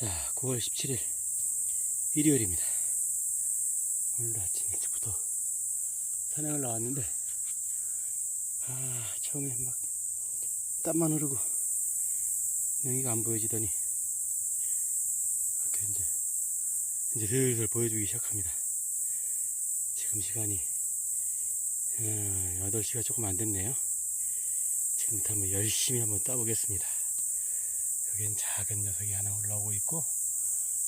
자, 9월 17일 일요일입니다. 오늘도 아침 일찍부터 산행을 나왔는데, 아, 처음에 막 땀만 흐르고 능이가 안 보여지더니, 이렇게 이제, 이제 슬슬 보여주기 시작합니다. 지금 시간이, 어, 8시가 조금 안 됐네요. 지금부터 한번 열심히 한번 따보겠습니다. 여기엔 작은 녀석이 하나 올라오고 있고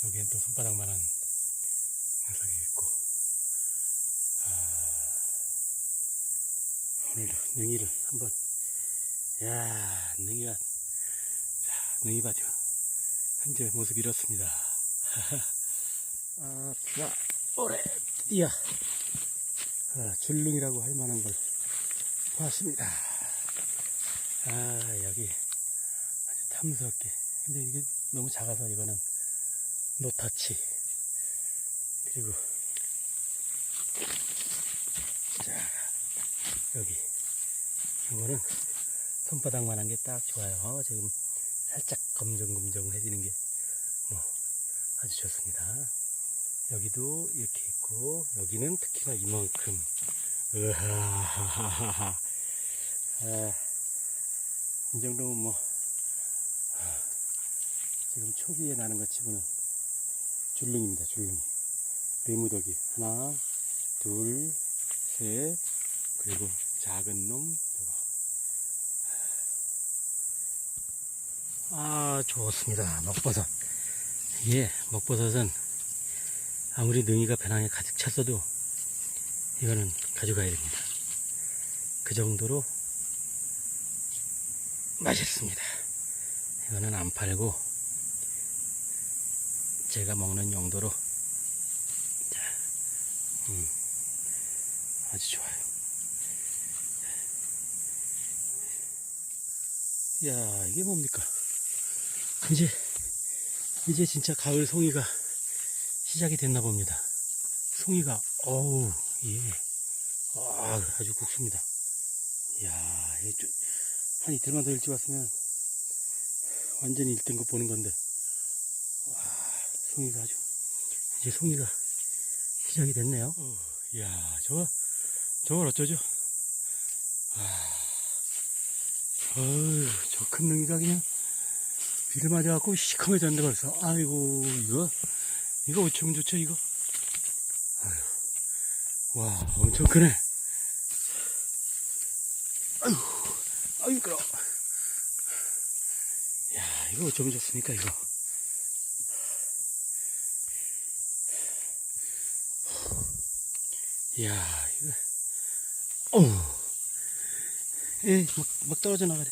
여기엔 또 손바닥만한 녀석이 있고. 아, 오늘 능이를 한번 야 능이가 자 능이밭이 현재 모습 이렇습니다. 아, 자, 오래 띠야 아, 줄능이라고 할 만한 걸 봤습니다. 아 여기 탐스럽게. 근데 이게 너무 작아서 이거는 노타치. 그리고, 자, 여기. 이거는 손바닥만한 게 딱 좋아요. 지금 살짝 검정검정해지는 게 뭐 아주 좋습니다. 여기도 이렇게 있고, 여기는 특히나 이만큼. 으하하하하. 아, 이 정도면 뭐, 지금 초기에 나는 것 치고는 줄릉입니다, 줄릉이. 네무더기. 하나, 둘, 셋, 그리고 작은 놈, 저거. 아, 좋습니다. 먹버섯. 예, 먹버섯은 아무리 능이가 배낭에 가득 찼어도 이거는 가져가야 됩니다. 그 정도로 맛있습니다. 이거는 안 팔고 제가 먹는 용도로 자, 음, 아주 좋아요. 야 이게 뭡니까? 이제 이제 진짜 가을 송이가 시작이 됐나 봅니다. 송이가 어우 예, 아, 아주 국수입니다. 이야, 한 이틀만 더 일찍 왔으면 완전히 1등급 보는 건데. 와 송이가 아주 이제 송이가 시작이 됐네요. 어, 이야 저거 저걸 어쩌죠? 어휴 저큰 능이가 그냥 비를 맞아갖고 시커매졌는데 벌써. 아이고 이거. 이거 어쩌면 좋죠 이거? 아휴 와 엄청 크네. 아유 미끄러 야 이거 어쩌면 좋습니까 이거? 이야 이거. 어우. 에막 막 떨어져 나가네.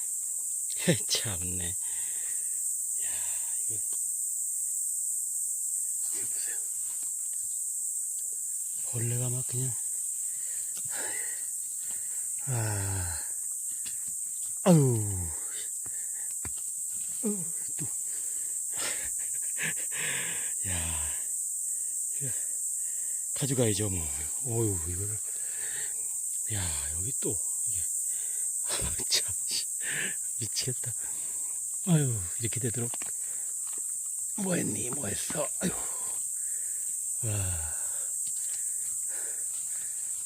헤 참네. 야 이거. 이거 보세요. 벌레가 막 그냥. 아. 아유 어, 또. 야, 가져가야죠, 뭐. 어유 이거를. 야, 여기 또, 이게. 아, 참, 씨, 미치겠다. 아유, 이렇게 되도록. 뭐 했니, 뭐 했어. 아유. 와.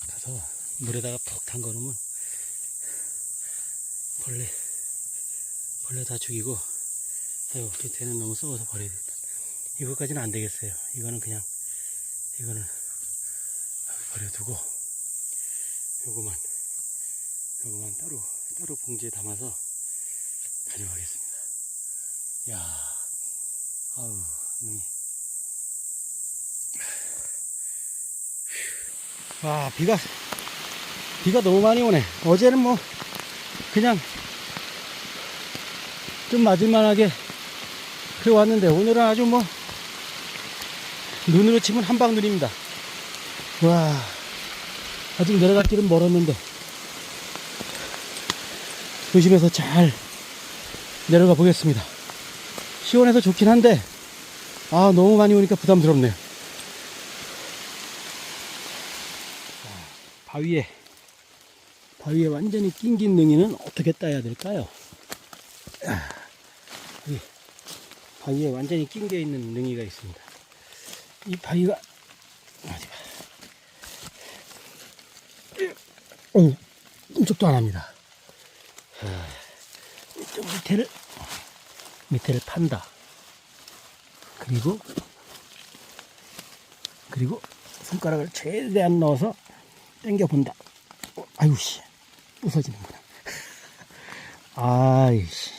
가서 물에다가 푹 담가 놓으면 벌레, 벌레 다 죽이고, 아유, 밑에는 너무 썩어서 버려야 겠다. 이거까지는 안 되겠어요. 이거는 그냥, 이거는 버려두고, 요거만, 요거만 따로, 따로 봉지에 담아서 가져가겠습니다. 야 아우, 능이. 와, 비가, 비가 너무 많이 오네. 어제는 뭐, 그냥, 좀 맞을만하게 그래 왔는데 오늘은 아주 뭐 눈으로 치면 한방 눈입니다. 와 아직 내려갈 길은 멀었는데 조심해서 잘 내려가 보겠습니다. 시원해서 좋긴 한데 아 너무 많이 오니까 부담스럽네요. 자, 바위에 바위에 완전히 낑긴 능이는 어떻게 따야 될까요? 아, 여기 바위에 완전히 낑겨 있는 능이가 있습니다. 이 바위가 어디 봐. 어, 끔찍도 안 합니다. 아, 이쪽 밑에를 밑에를 판다. 그리고 그리고 손가락을 최대한 넣어서 당겨 본다. 어, 아유 씨 부서지는구나. 아이씨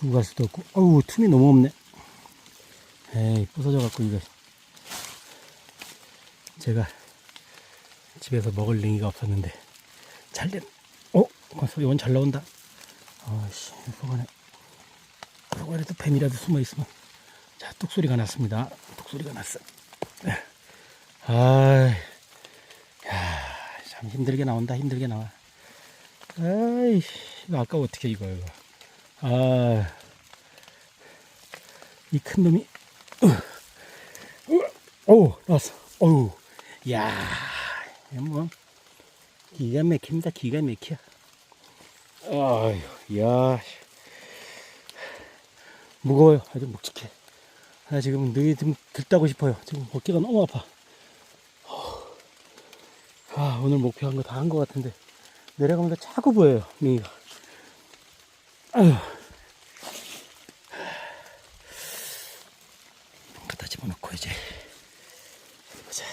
두고 갈 수도 없고 어우 틈이 너무 없네. 에이 부서져 갖고 이거 제가 집에서 먹을 링이가 없었는데 잘 된. 어 벌써 이건 잘 나온다. 아씨 속안에 속안에도 뱀이라도 숨어 있으면 자 뚝소리가 났습니다. 뚝소리가 났어. 아이, 야, 참 힘들게 나온다, 힘들게 나와. 아이, 아까 어떻게 이거, 이거. 아, 이 큰 놈이, 오, 나왔어. 어우, 야, 뭐, 기가 막힙니다, 기가 막혀. 아유, 야, 무거워요. 아주 묵직해. 아, 지금 능이 좀 들따고 싶어요. 지금 어깨가 너무 아파. 아, 오늘 목표한 거 다 한 것 같은데, 내려가면서 자꾸 보여요, 능이가. 아유. 갖다 집어넣고, 이제. 보자.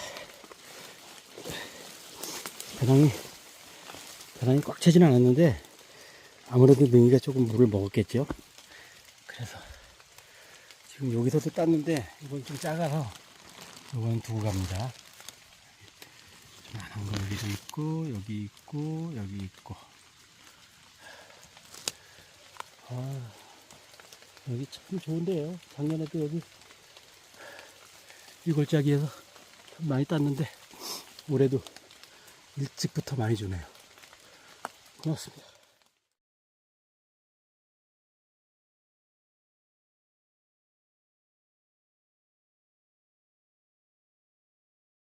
배낭이, 배낭이 꽉 차진 않았는데, 아무래도 능이가 조금 물을 먹었겠죠. 그래서, 지금 여기서도 땄는데, 이건 좀 작아서, 이건 두고 갑니다. 많은 거 여기도 있고 여기 있고 여기 있고 아 여기 참 좋은데요. 작년에도 여기 이 골짜기에서 참 많이 땄는데 올해도 일찍부터 많이 주네요. 고맙습니다